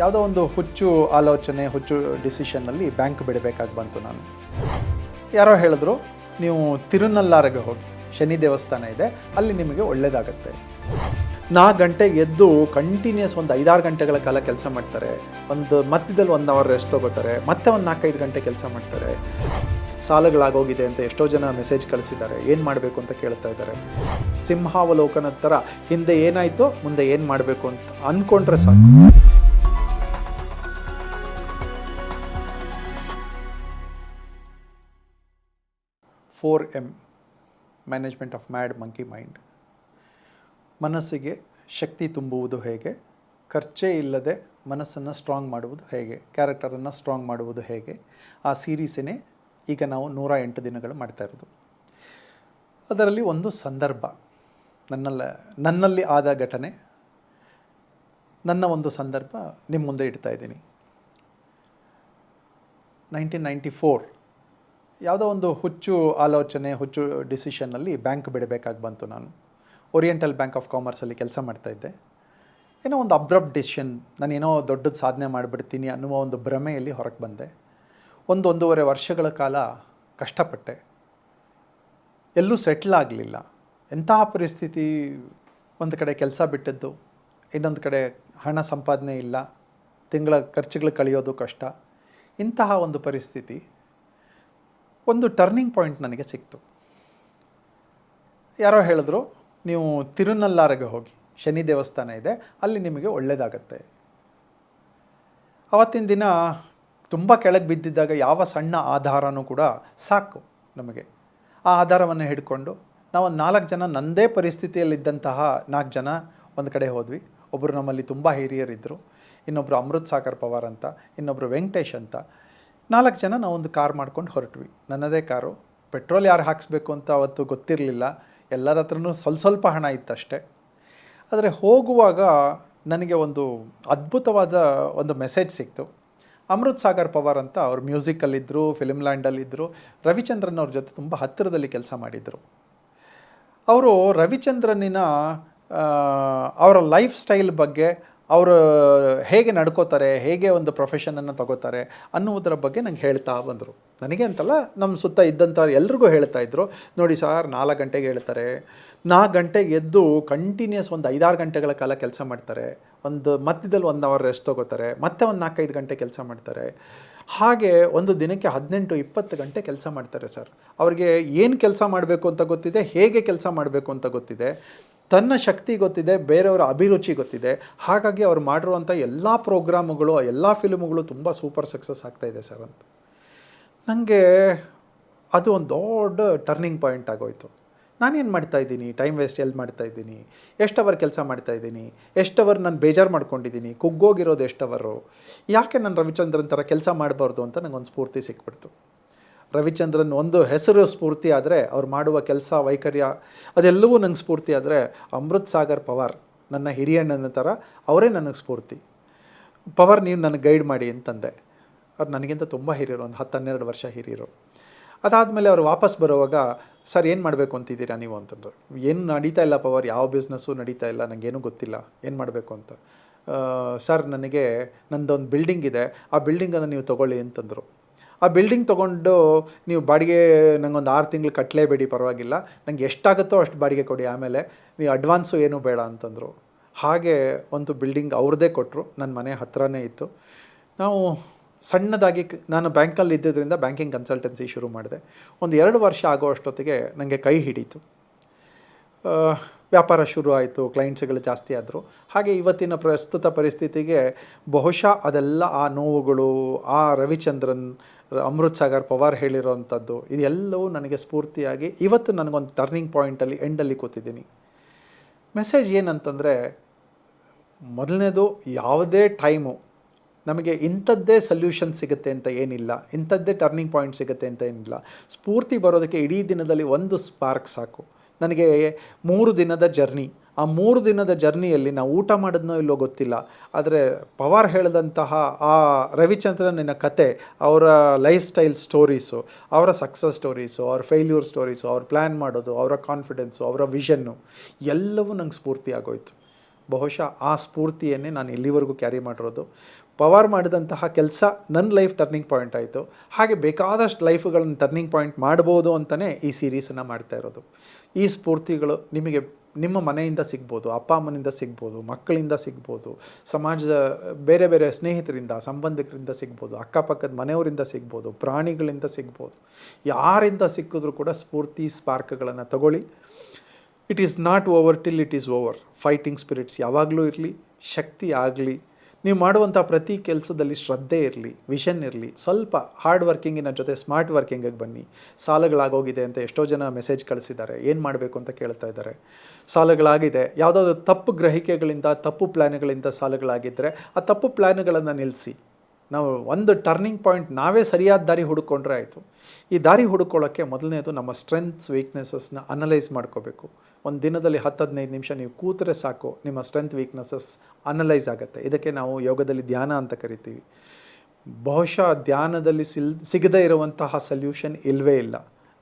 ಯಾವುದೋ ಒಂದು ಹುಚ್ಚು ಆಲೋಚನೆ, ಹುಚ್ಚು ಡಿಸಿಷನ್ನಲ್ಲಿ ಬ್ಯಾಂಕ್ ಬಿಡಬೇಕಾಗಿ ಬಂತು ನಾನು. ಯಾರೋ ಹೇಳಿದ್ರು, ನೀವು ತಿರುನಲ್ಲಾರಗೆ ಹೋಗಿ, ಶನಿ ದೇವಸ್ಥಾನ ಇದೆ, ಅಲ್ಲಿ ನಿಮಗೆ ಒಳ್ಳೆಯದಾಗತ್ತೆ ನಾಲ್ಕು ಗಂಟೆಗೆ ಎದ್ದು ಕಂಟಿನ್ಯೂಸ್ ಒಂದು ಐದಾರು ಗಂಟೆಗಳ ಕಾಲ ಕೆಲಸ ಮಾಡ್ತಾರೆ, ಒಂದು ಮಧ್ಯದಲ್ಲಿ ಒಂದು ಅವರ್ ರೆಸ್ಟ್ ತಗೋತಾರೆ, ಮತ್ತೆ ಒಂದು ನಾಲ್ಕೈದು ಗಂಟೆ ಕೆಲಸ ಮಾಡ್ತಾರೆ. ಸಾಲಗಳಾಗೋಗಿದೆ ಅಂತ ಎಷ್ಟೋ ಜನ ಮೆಸೇಜ್ ಕಳಿಸಿದ್ದಾರೆ, ಏನು ಮಾಡಬೇಕು ಅಂತ ಕೇಳ್ತಾ ಇದ್ದಾರೆ. ಸಿಂಹಾವಲೋಕನ ಥರ ಹಿಂದೆ ಏನಾಯಿತು, ಮುಂದೆ ಏನು ಮಾಡಬೇಕು ಅಂತ ಅಂದ್ಕೊಂಡ್ರೆ ಸಾಕು. Four M management of mad monkey mind ಮನಸ್ಸಿಗೆ ಶಕ್ತಿ ತುಂಬುವುದು ಹೇಗೆ? ಖರ್ಚೇ ಇಲ್ಲದೆ ಮನಸ್ಸನ್ನು ಸ್ಟ್ರಾಂಗ್ ಮಾಡುವುದು ಹೇಗೆ? ಕ್ಯಾರೆಕ್ಟರನ್ನು ಸ್ಟ್ರಾಂಗ್ ಮಾಡುವುದು ಹೇಗೆ? ಆ ಸೀರೀಸನ್ನೇ ಈಗ ನಾವು ನೂರ ಎಂಟು ದಿನಗಳು ಮಾಡ್ತಾ ಇರೋದು. ಅದರಲ್ಲಿ ಒಂದು ಸಂದರ್ಭ, ನನ್ನಲ್ಲ, ನನ್ನಲ್ಲಿ ಆದ ಘಟನೆ. ನನ್ನ ಒಂದು ಸಂದರ್ಭ ನಿಮ್ಮ ಮುಂದೆ ಇಡ್ತಾ ಇದ್ದೀನಿ. ನೈನ್ಟೀನ್ ನೈಂಟಿ ಫೋರ್ ಯಾವುದೋ ಒಂದು ಹುಚ್ಚು ಆಲೋಚನೆ, ಹುಚ್ಚು ಡಿಸಿಷನ್ನಲ್ಲಿ ಬ್ಯಾಂಕ್ ಬಿಡಬೇಕಾಗಿ ಬಂತು ನಾನು. ಓರಿಯೆಂಟಲ್ ಬ್ಯಾಂಕ್ ಆಫ್ ಕಾಮರ್ಸಲ್ಲಿ ಕೆಲಸ ಮಾಡ್ತಾಯಿದ್ದೆ ಏನೋ ಒಂದು ಅಬ್ರಬ್ ಡಿಸಿಷನ್ ನಾನು ಏನೋ ದೊಡ್ಡದು ಸಾಧನೆ ಮಾಡಿಬಿಡ್ತೀನಿ ಅನ್ನುವ ಒಂದು ಭ್ರಮೆಯಲ್ಲಿ ಹೊರಗೆ ಬಂದೆ. ಒಂದು ಒಂದೂವರೆ ವರ್ಷಗಳ ಕಾಲ ಕಷ್ಟಪಟ್ಟೆ. ಎಲ್ಲೂ ಸೆಟ್ಲ್ ಆಗಲಿಲ್ಲ. ಎಂತಹ ಪರಿಸ್ಥಿತಿ? ಒಂದು ಕಡೆ ಕೆಲಸ ಬಿಟ್ಟದ್ದು, ಇನ್ನೊಂದು ಕಡೆ ಹಣ ಸಂಪಾದನೆ ಇಲ್ಲ, ತಿಂಗಳ ಖರ್ಚುಗಳು ಕಳೆಯೋದು ಕಷ್ಟ. ಇಂತಹ ಒಂದು ಪರಿಸ್ಥಿತಿ. ಒಂದು ಟರ್ನಿಂಗ್ ಪಾಯಿಂಟ್ ನನಗೆ ಸಿಕ್ತು. ಯಾರೋ ಹೇಳಿದ್ರು, ನೀವು ತಿರುನಲ್ಲಾರಿಗೆ ಹೋಗಿ, ಶನಿ ದೇವಸ್ಥಾನ ಇದೆ, ಅಲ್ಲಿ ನಿಮಗೆ ಒಳ್ಳೆಯದಾಗತ್ತೆ ಅವತ್ತಿನ ದಿನ ತುಂಬ ಕೆಳಗೆ ಬಿದ್ದಿದ್ದಾಗ ಯಾವ ಸಣ್ಣ ಆಧಾರನೂ ಕೂಡ ಸಾಕು ನಮಗೆ. ಆ ಆಧಾರವನ್ನು ಹಿಡ್ಕೊಂಡು ನಾವು ನಾಲ್ಕು ಜನ ನನ್ನದೇ ಪರಿಸ್ಥಿತಿಯಲ್ಲಿದ್ದಂತಹ ನಾಲ್ಕು ಜನ ಒಂದು ಕಡೆ ಹೋದ್ವಿ. ಒಬ್ಬರು ನಮ್ಮಲ್ಲಿ ತುಂಬ ಹಿರಿಯರಿದ್ದರು ಇನ್ನೊಬ್ಬರು ಅಮೃತ್ ಸಾಗರ್ ಪವಾರ್ ಅಂತ ಇನ್ನೊಬ್ಬರು ವೆಂಕಟೇಶ್ ಅಂತ. ನಾಲ್ಕು ಜನ ನಾವು ಒಂದು ಕಾರ್ ಮಾಡ್ಕೊಂಡು ಹೊರಟ್ವಿ. ನನ್ನದೇ ಕಾರು. ಪೆಟ್ರೋಲ್ ಯಾರು ಹಾಕಿಸ್ಬೇಕು ಅಂತ ಅವತ್ತು ಗೊತ್ತಿರಲಿಲ್ಲ. ಎಲ್ಲರ ಹತ್ರನೂ ಸ್ವಲ್ಪ ಸ್ವಲ್ಪ ಹಣ ಇತ್ತಷ್ಟೇ. ಆದರೆ ಹೋಗುವಾಗ ನನಗೆ ಒಂದು ಅದ್ಭುತವಾದ ಒಂದು ಮೆಸೇಜ್ ಸಿಕ್ತು. ಅಮೃತ್ ಸಾಗರ್ ಪವಾರ್ ಅಂತ ಅವರು ಮ್ಯೂಸಿಕಲ್ಲಿದ್ದರು ಫಿಲ್ಮ್ ಲ್ಯಾಂಡಲ್ಲಿದ್ದರು ರವಿಚಂದ್ರನ್ ಅವ್ರ ಜೊತೆ ತುಂಬ ಹತ್ತಿರದಲ್ಲಿ ಕೆಲಸ ಮಾಡಿದರು. ಅವರು ರವಿಚಂದ್ರನಿನ ಅವರ ಲೈಫ್ ಸ್ಟೈಲ್ ಬಗ್ಗೆ ಅವರು ಹೇಗೆ ನಡ್ಕೋತಾರೆ, ಹೇಗೆ ಒಂದು ಪ್ರೊಫೆಷನನ್ನು ತಗೋತಾರೆ ಅನ್ನುವುದರ ಬಗ್ಗೆ ನಂಗೆ ಹೇಳ್ತಾ ಬಂದರು. ನನಗೆ ಅಂತಲ್ಲ ನಮ್ಮ ಸುತ್ತ ಇದ್ದಂಥವ್ರು ಎಲ್ರಿಗೂ ಹೇಳ್ತಾ ಇದ್ರು, ನೋಡಿ ಸರ್, ನಾಲ್ಕು ಗಂಟೆಗೆ ಹೇಳ್ತಾರೆ. ನಾಲ್ಕು ಗಂಟೆಗೆ ಎದ್ದು ಕಂಟಿನ್ಯೂಸ್ ಒಂದು ಐದಾರು ಗಂಟೆಗಳ ಕಾಲ ಕೆಲಸ ಮಾಡ್ತಾರೆ. ಒಂದು ಮಧ್ಯದಲ್ಲಿ ಒಂದು ಅವರ್ ರೆಸ್ಟ್ ತಗೋತಾರೆ. ಮತ್ತೆ ಒಂದು ನಾಲ್ಕೈದು ಗಂಟೆ ಕೆಲಸ ಮಾಡ್ತಾರೆ. ಹಾಗೆ ಒಂದು ದಿನಕ್ಕೆ ಹದಿನೆಂಟು, ಇಪ್ಪತ್ತು ಗಂಟೆ ಕೆಲಸ ಮಾಡ್ತಾರೆ ಸರ್. ಅವ್ರಿಗೆ ಏನು ಕೆಲಸ ಮಾಡಬೇಕು ಅಂತ ಗೊತ್ತಿದೆ, ಹೇಗೆ ಕೆಲಸ ಮಾಡಬೇಕು ಅಂತ ಗೊತ್ತಿದೆ. ತನ್ನ ಶಕ್ತಿ ಗೊತ್ತಿದೆ, ಬೇರೆಯವರ ಅಭಿರುಚಿ ಗೊತ್ತಿದೆ. ಹಾಗಾಗಿ ಅವ್ರು ಮಾಡಿರುವಂಥ ಎಲ್ಲ ಪ್ರೋಗ್ರಾಮುಗಳು, ಎಲ್ಲ ಫಿಲ್ಮ್ಗಳು ತುಂಬ ಸೂಪರ್ ಸಕ್ಸಸ್ ಆಗ್ತಾ ಇದೆ ಸರ್ ಅಂತ. ನನಗೆ ಅದು ಒಂದು ದೊಡ್ಡ ಟರ್ನಿಂಗ್ ಪಾಯಿಂಟ್ ಆಗೋಯ್ತು. ನಾನೇನು ಮಾಡ್ತಾ ಇದ್ದೀನಿ? ಟೈಮ್ ವೇಸ್ಟ್ ಎಲ್ಲಿ ಮಾಡ್ತಾ ಇದ್ದೀನಿ? ಎಷ್ಟು ಅವರ್ ಕೆಲಸ ಮಾಡ್ತಾ ಇದ್ದೀನಿ? ಎಷ್ಟು ಅವರ್ ನಾನು ಬೇಜಾರು ಮಾಡ್ಕೊಂಡಿದ್ದೀನಿ? ಕುಗ್ಗೋಗಿರೋದು ಎಷ್ಟು ಅವರು ಯಾಕೆ ನಾನು ರವಿಚಂದ್ರನ್ ಥರ ಕೆಲಸ ಮಾಡಬಾರ್ದು ಅಂತ ನನಗೊಂದು ಸ್ಫೂರ್ತಿ ಸಿಕ್ಬಿಡ್ತು. ರವಿಚಂದ್ರನ್ ಒಂದು ಹೆಸರು ಸ್ಫೂರ್ತಿ ಆದರೆ ಅವ್ರು ಮಾಡುವ ಕೆಲಸ, ವೈಖರ್ಯ, ಅದೆಲ್ಲವೂ ನಂಗೆ ಸ್ಫೂರ್ತಿ ಆದರೆ ಅಮೃತ್ ಸಾಗರ್ ಪವಾರ್ ನನ್ನ ಹಿರಿಯಣ್ಣನ ಥರ ಅವರೇ ನನಗೆ ಸ್ಫೂರ್ತಿ. ಪವರ್ ನೀವು ನನಗೆ ಗೈಡ್ ಮಾಡಿ ಅಂತಂದೆ. ಅದು ನನಗಿಂತ ತುಂಬ ಹಿರಿಯರು, ಒಂದು ಹತ್ತು ಹನ್ನೆರಡು ವರ್ಷ ಹಿರಿಯರು. ಅದಾದಮೇಲೆ ಅವ್ರು ವಾಪಸ್ ಬರುವಾಗ, ಸರ್, ಏನು ಮಾಡಬೇಕು ಅಂತಿದ್ದೀರಾ ನೀವು? ಅಂತಂದರು. ಏನು ನಡೀತಾ ಇಲ್ಲ ಪವರ್, ಯಾವ ಬಿಸ್ನೆಸ್ಸು ನಡೀತಾ ಇಲ್ಲ ನನಗೇನು ಗೊತ್ತಿಲ್ಲ, ಏನು ಮಾಡಬೇಕು ಅಂತ. ಸರ್, ನನಗೆ ನಂದೊಂದು ಬಿಲ್ಡಿಂಗ್ ಇದೆ, ಆ ಬಿಲ್ಡಿಂಗನ್ನು ನೀವು ತೊಗೊಳ್ಳಿ ಅಂತಂದರು. ಆ ಬಿಲ್ಡಿಂಗ್ ತೊಗೊಂಡು ನೀವು ಬಾಡಿಗೆ ನಂಗೊಂದು ಆರು ತಿಂಗಳು ಕಟ್ಟಲೇಬೇಡಿ ಪರವಾಗಿಲ್ಲ. ನಂಗೆ ಎಷ್ಟಾಗುತ್ತೋ ಅಷ್ಟು ಬಾಡಿಗೆ ಕೊಡಿ. ಆಮೇಲೆ ನೀವು ಅಡ್ವಾನ್ಸು ಏನೂ ಬೇಡ ಅಂತಂದರು. ಹಾಗೆ ಒಂದು ಬಿಲ್ಡಿಂಗ್ ಅವ್ರದ್ದೇ ಕೊಟ್ಟರು ನನ್ನ ಮನೆ ಹತ್ರನೇ ಇತ್ತು. ನಾವು ಸಣ್ಣದಾಗಿ ನಾನು ಬ್ಯಾಂಕಲ್ಲಿ ಇದ್ದಿದ್ದರಿಂದ ಬ್ಯಾಂಕಿಂಗ್ ಕನ್ಸಲ್ಟೆನ್ಸಿ ಶುರು ಮಾಡಿದೆ. ಒಂದು ಎರಡು ವರ್ಷ ಆಗೋ ಅಷ್ಟೊತ್ತಿಗೆ ನನಗೆ ಕೈ ಹಿಡೀತು. ವ್ಯಾಪಾರ ಶುರು ಆಯಿತು ಕ್ಲೈಂಟ್ಸ್ಗಳು ಜಾಸ್ತಿ ಆದರು. ಹಾಗೆ ಇವತ್ತಿನ ಪ್ರಸ್ತುತ ಪರಿಸ್ಥಿತಿಗೆ ಬಹುಶಃ ಅದೆಲ್ಲ ಆ ನೋವುಗಳು, ಆ ರವಿಚಂದ್ರನ್, ಅಮೃತ್ ಸಾಗರ್ ಪವಾರ್ ಹೇಳಿರೋವಂಥದ್ದು ಇದೆಲ್ಲವೂ ನನಗೆ ಸ್ಫೂರ್ತಿಯಾಗಿ ಇವತ್ತು ನನಗೊಂದು ಟರ್ನಿಂಗ್ ಪಾಯಿಂಟಲ್ಲಿ ಎಂಡಲ್ಲಿ ಕೂತಿದ್ದೀನಿ. ಮೆಸೇಜ್ ಏನಂತಂದರೆ, ಮೊದಲನೇದು ಯಾವುದೇ ಟೈಮು ನಮಗೆ ಇಂಥದ್ದೇ ಸೊಲ್ಯೂಷನ್ ಸಿಗುತ್ತೆ ಅಂತ ಏನಿಲ್ಲ, ಇಂಥದ್ದೇ ಟರ್ನಿಂಗ್ ಪಾಯಿಂಟ್ ಸಿಗುತ್ತೆ ಅಂತ ಏನಿಲ್ಲ. ಸ್ಫೂರ್ತಿ ಬರೋದಕ್ಕೆ ಇಡೀ ದಿನದಲ್ಲಿ ಒಂದು ಸ್ಪಾರ್ಕ್ ಸಾಕು. ನನಗೆ ಮೂರು ದಿನದ ಜರ್ನಿ. ಆ ಮೂರು ದಿನದ ಜರ್ನಿಯಲ್ಲಿ ನಾವು ಊಟ ಮಾಡಿದ್ನೋ ಇಲ್ಲೋ ಗೊತ್ತಿಲ್ಲ. ಆದರೆ ಪವಾರ್ ಹೇಳಿದಂತಹ ಆ ರವಿಚಂದ್ರನಿನ ಕತೆ, ಅವರ ಲೈಫ್ ಸ್ಟೈಲ್ ಸ್ಟೋರೀಸು ಅವರ ಸಕ್ಸಸ್ ಸ್ಟೋರೀಸು ಅವ್ರ ಫೇಲ್ಯೂರ್ ಸ್ಟೋರೀಸು ಅವ್ರ ಪ್ಲ್ಯಾನ್ ಮಾಡೋದು, ಅವರ ಕಾನ್ಫಿಡೆನ್ಸು ಅವರ ವಿಷನ್ನು ಎಲ್ಲವೂ ನಂಗೆ ಸ್ಫೂರ್ತಿ ಆಗೋಯ್ತು. ಬಹುಶಃ ಆ ಸ್ಫೂರ್ತಿಯನ್ನೇ ನಾನು ಇಲ್ಲಿವರೆಗೂ ಕ್ಯಾರಿ ಮಾಡಿರೋದು. ಪವರ್ ಮಾಡಿದಂತಹ ಕೆಲಸ ನನ್ನ ಲೈಫ್ ಟರ್ನಿಂಗ್ ಪಾಯಿಂಟ್ ಆಯಿತು. ಹಾಗೆ ಬೇಕಾದಷ್ಟು ಲೈಫ್ಗಳನ್ನು ಟರ್ನಿಂಗ್ ಪಾಯಿಂಟ್ ಮಾಡ್ಬೋದು ಅಂತಲೇ ಈ ಸೀರೀಸನ್ನು ಮಾಡ್ತಾ ಇರೋದು. ಈ ಸ್ಫೂರ್ತಿಗಳು ನಿಮಗೆ ನಿಮ್ಮ ಮನೆಯಿಂದ ಸಿಗ್ಬೋದು, ಅಪ್ಪ ಅಮ್ಮನಿಂದ ಸಿಗ್ಬೋದು, ಮಕ್ಕಳಿಂದ ಸಿಗ್ಬೋದು, ಸಮಾಜದ ಬೇರೆ ಬೇರೆ ಸ್ನೇಹಿತರಿಂದ, ಸಂಬಂಧಿಕರಿಂದ ಸಿಗ್ಬೋದು, ಅಕ್ಕಪಕ್ಕದ ಮನೆಯವರಿಂದ ಸಿಗ್ಬೋದು, ಪ್ರಾಣಿಗಳಿಂದ ಸಿಗ್ಬೋದು. ಯಾರಿಂದ ಸಿಕ್ಕಿದ್ರೂ ಕೂಡ ಸ್ಫೂರ್ತಿ ಸ್ಪಾರ್ಕ್ಗಳನ್ನು ತಗೊಳ್ಳಿ. It is not over till it is over fighting spirits ಯಾವಾಗಲೂ ಇರಲಿ, ಶಕ್ತಿ ಆಗಲಿ ನೀವು ಮಾಡುವಂಥ ಪ್ರತಿ ಕೆಲಸದಲ್ಲಿ ಶ್ರದ್ಧೆ ಇರಲಿ ವಿಷನ್ ಇರಲಿ, ಸ್ವಲ್ಪ ಹಾರ್ಡ್ ವರ್ಕಿಂಗಿನ ಜೊತೆ ಸ್ಮಾರ್ಟ್ ವರ್ಕಿಂಗಿಗೆ ಬನ್ನಿ. ಸಾಲಗಳಾಗೋಗಿದೆ ಅಂತ ಎಷ್ಟೋ ಜನ ಮೆಸೇಜ್ ಕಳಿಸಿದ್ದಾರೆ. ಏನು ಮಾಡಬೇಕು ಅಂತ ಕೇಳ್ತಾ ಇದ್ದಾರೆ. ಸಾಲಗಳಾಗಿದೆ. ಯಾವುದಾದ್ರು ತಪ್ಪು ಗ್ರಹಿಕೆಗಳಿಂದ, ತಪ್ಪು ಪ್ಲ್ಯಾನ್ಗಳಿಂದ ಸಾಲಗಳಾಗಿದ್ದರೆ ಆ ತಪ್ಪು ಪ್ಲ್ಯಾನ್ಗಳನ್ನು ನಿಲ್ಲಿಸಿ ನಾವು ಒಂದು ಟರ್ನಿಂಗ್ ಪಾಯಿಂಟ್ ನಾವೇ ಸರಿಯಾದ ದಾರಿ ಹುಡುಕೊಂಡ್ರೆ ಆಯಿತು. ಈ ದಾರಿ ಹುಡುಕೊಳ್ಳೋಕ್ಕೆ ಮೊದಲನೇದು ನಮ್ಮ ಸ್ಟ್ರೆಂತ್ಸ್ ವೀಕ್ನೆಸಸ್ನ ಅನಲೈಸ್ ಮಾಡ್ಕೋಬೇಕು. ಒಂದು ದಿನದಲ್ಲಿ ಹತ್ತು ಹದಿನೈದು ನಿಮಿಷ ನೀವು ಕೂತರೆ ಸಾಕು, ನಿಮ್ಮ ಸ್ಟ್ರೆಂತ್ ವೀಕ್ನೆಸಸ್ ಅನಲೈಸ್ ಆಗುತ್ತೆ. ಇದಕ್ಕೆ ನಾವು ಯೋಗದಲ್ಲಿ ಧ್ಯಾನ ಅಂತ ಕರಿತೀವಿ. ಬಹುಶಃ ಧ್ಯಾನದಲ್ಲಿ ಸಿಲ್, ಸಿಗದೇ ಇರುವಂತಹ ಸಲ್ಯೂಷನ್ ಇಲ್ಲವೇ ಇಲ್ಲ.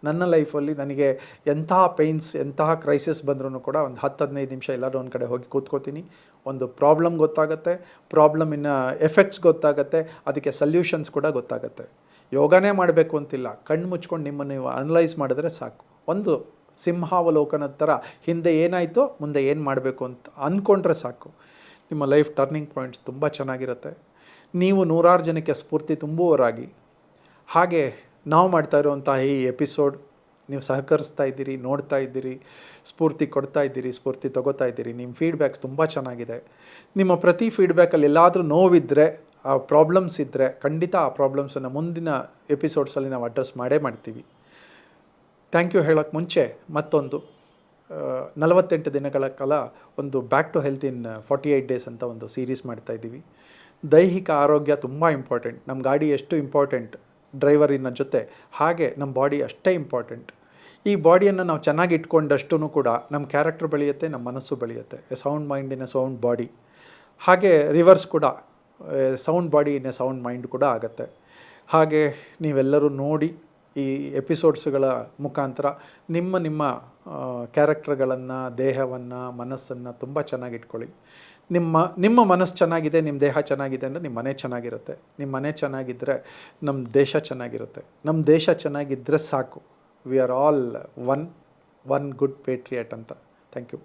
ನನ್ನ ಲೈಫಲ್ಲಿ ನನಗೆ ಎಂತಹ ಪೈನ್ಸ್ ಎಂತಹ ಕ್ರೈಸಿಸ್ ಬಂದ್ರೂ ಕೂಡ ಒಂದು ಹತ್ತು, ಹದಿನೈದು ನಿಮಿಷ ಎಲ್ಲರೂ ಒಂದು ಕಡೆ ಹೋಗಿ ಕೂತ್ಕೋತೀನಿ. ಒಂದು ಪ್ರಾಬ್ಲಮ್ ಗೊತ್ತಾಗುತ್ತೆ ಪ್ರಾಬ್ಲಮಿನ ಎಫೆಕ್ಟ್ಸ್ ಗೊತ್ತಾಗುತ್ತೆ, ಅದಕ್ಕೆ ಸಲ್ಯೂಷನ್ಸ್ ಕೂಡ ಗೊತ್ತಾಗುತ್ತೆ. ಯೋಗನೇ ಮಾಡಬೇಕು ಅಂತಿಲ್ಲ. ಕಣ್ಣು ಮುಚ್ಕೊಂಡು ನಿಮ್ಮನ್ನು ನೀವು ಅನಲೈಸ್ ಮಾಡಿದ್ರೆ ಸಾಕು. ಒಂದು ಸಿಂಹಾವಲೋಕನದ ಥರ ಹಿಂದೆ ಏನಾಯಿತು, ಮುಂದೆ ಏನು ಮಾಡಬೇಕು ಅಂತ ಅಂದ್ಕೊಂಡ್ರೆ ಸಾಕು. ನಿಮ್ಮ ಲೈಫ್ ಟರ್ನಿಂಗ್ ಪಾಯಿಂಟ್ಸ್ ತುಂಬ ಚೆನ್ನಾಗಿರುತ್ತೆ. ನೀವು ನೂರಾರು ಜನಕ್ಕೆ ಸ್ಫೂರ್ತಿ ತುಂಬುವವರಾಗಿ. ಹಾಗೆ ನಾವು ಮಾಡ್ತಾ ಇರುವಂತಹ ಈ ಎಪಿಸೋಡ್, ನೀವು ಸಹಕರಿಸ್ತಾ ಇದ್ದೀರಿ, ನೋಡ್ತಾ ಇದ್ದೀರಿ, ಸ್ಫೂರ್ತಿ ಕೊಡ್ತಾ ಇದ್ದೀರಿ, ಸ್ಫೂರ್ತಿ ತಗೋತಾ ಇದ್ದೀರಿ, ನಿಮ್ಮ ಫೀಡ್ಬ್ಯಾಕ್ಸ್ ತುಂಬ ಚೆನ್ನಾಗಿದೆ. ನಿಮ್ಮ ಪ್ರತಿ ಫೀಡ್ಬ್ಯಾಕಲ್ಲಿ ಎಲ್ಲಾದರೂ ನೋವಿದ್ದರೆ ಆ ಪ್ರಾಬ್ಲಮ್ಸ್ ಇದ್ದರೆ ಖಂಡಿತ ಆ ಪ್ರಾಬ್ಲಮ್ಸನ್ನು ಮುಂದಿನ ಎಪಿಸೋಡ್ಸಲ್ಲಿ ನಾವು ಅಡ್ರೆಸ್ ಮಾಡೇ ಮಾಡ್ತೀವಿ. ಥ್ಯಾಂಕ್ ಯು ಹೇಳೋಕ್ಕೆ ಮುಂಚೆ ಮತ್ತೊಂದು ನಲವತ್ತೆಂಟು ದಿನಗಳ ಕಾಲ ಒಂದು back to health in forty eight days ಅಂತ ಒಂದು ಸೀರೀಸ್ ಮಾಡ್ತಾ ಇದ್ದೀವಿ. ದೈಹಿಕ ಆರೋಗ್ಯ ತುಂಬ ಇಂಪಾರ್ಟೆಂಟ್ ನಮ್ಮ ಗಾಡಿ ಎಷ್ಟು ಇಂಪಾರ್ಟೆಂಟ್ ಡ್ರೈವರಿನ ಜೊತೆ. ಹಾಗೆ ನಮ್ಮ ಬಾಡಿ ಅಷ್ಟೇ ಇಂಪಾರ್ಟೆಂಟ್. ಈ ಬಾಡಿಯನ್ನು ನಾವು ಚೆನ್ನಾಗಿ ಇಟ್ಕೊಂಡಷ್ಟು ಕೂಡ ನಮ್ಮ ಕ್ಯಾರೆಕ್ಟರ್ ಬೆಳೆಯುತ್ತೆ ನಮ್ಮ ಮನಸ್ಸು ಬೆಳೆಯುತ್ತೆ. A sound mind in a sound body. ಹಾಗೆ ರಿವರ್ಸ್ ಕೂಡ sound body in a sound mind ಕೂಡ ಆಗುತ್ತೆ. ಹಾಗೆ ನೀವೆಲ್ಲರೂ ನೋಡಿ ಈ ಎಪಿಸೋಡ್ಸ್ಗಳ ಮುಖಾಂತರ ನಿಮ್ಮ ನಿಮ್ಮ ಕ್ಯಾರೆಕ್ಟರ್ಗಳನ್ನು, ದೇಹವನ್ನು, ಮನಸ್ಸನ್ನು ತುಂಬ ಚೆನ್ನಾಗಿ ಇಟ್ಕೊಳ್ಳಿ. ನಿಮ್ಮ ನಿಮ್ಮ ಮನಸ್ಸು ಚೆನ್ನಾಗಿದೆ, ನಿಮ್ಮ ದೇಹ ಚೆನ್ನಾಗಿದೆ ಅಂದರೆ ನಿಮ್ಮ ಮನೆ ಚೆನ್ನಾಗಿರುತ್ತೆ. ನಿಮ್ಮ ಮನೆ ಚೆನ್ನಾಗಿದ್ದರೆ ನಮ್ಮ ದೇಶ ಚೆನ್ನಾಗಿರುತ್ತೆ. ನಮ್ಮ ದೇಶ ಚೆನ್ನಾಗಿದ್ದರೆ ಸಾಕು. We are all one one good patriot ಅಂತ. Thank you